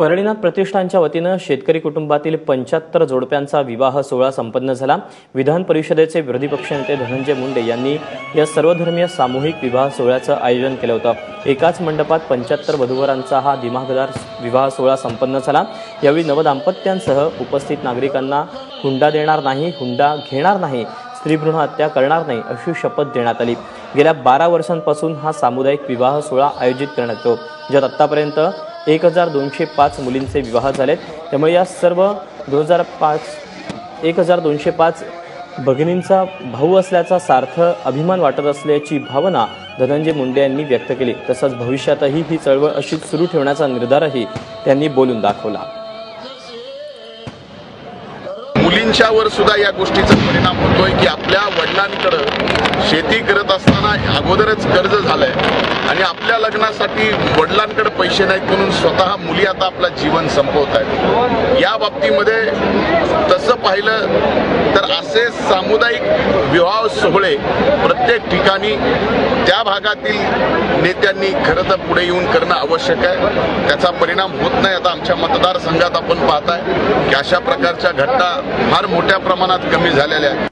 परळीनाथ प्रतिष्ठानच्या वतीनं शेतकरी कुटुंबातील पंच्याहत्तर जोडप्यांचा विवाह सोहळा संपन्न झाला. विधान परिषदेचे विरोधी पक्षनेते धनंजय मुंडे यांनी या सर्वधर्मीय सामूहिक विवाह सोहळ्याचं आयोजन केलं होतं. एकाच मंडपात पंच्याहत्तर वधूवरांचा हा दिमागदार विवाह सोहळा संपन्न झाला. यावेळी नवदाम्पत्यांसह उपस्थित नागरिकांना हुंडा देणार नाही हुंडा घेणार नाही स्त्रीभ्रूण हत्या करणार नाही अशी शपथ देण्यात आली. गेल्या बारा वर्षांपासून हा सामुदायिक विवाह सोहळा आयोजित करण्यात येतो. ज्यात आत्तापर्यंत एक हजार दोनशे पाच मुलींचे विवाह झालेत. त्यामुळे या सर्व दोन हजार पाच एक हजार दोनशे पाच भगिनींचा भाऊ असल्याचा सार्थ अभिमान वाटत असल्याची भावना धनंजय मुंडे यांनी व्यक्त केली. तसंच भविष्यातही ही चळवळ अशीच सुरू ठेवण्याचा निर्धारही त्यांनी बोलून दाखवला. मुलींच्यावर सुद्धा या गोष्टीचा परिणाम होतोय की आपल्या वडिलांकडं शेती करत असताना अगोदरच कर्ज झालंय. आणि आपल्या लग्नासाठी वडिलांकडे पैसे नाहीत म्हणून स्वतः मुली आता आपलं जीवन संपवत आहेत. या बाबतीमध्ये तसं पाहिलं तर असे सामुदायिक विवाह सोहळे प्रत्येक ठिकाणी त्या भागातील नेत्यांनी खरं तर पुढे येऊन करणं आवश्यक आहे. त्याचा परिणाम होत नाही आता आमच्या मतदारसंघात आपण पाहताय की अशा प्रकारच्या घटना फार मोठ्या प्रमाणात कमी झालेल्या आहेत.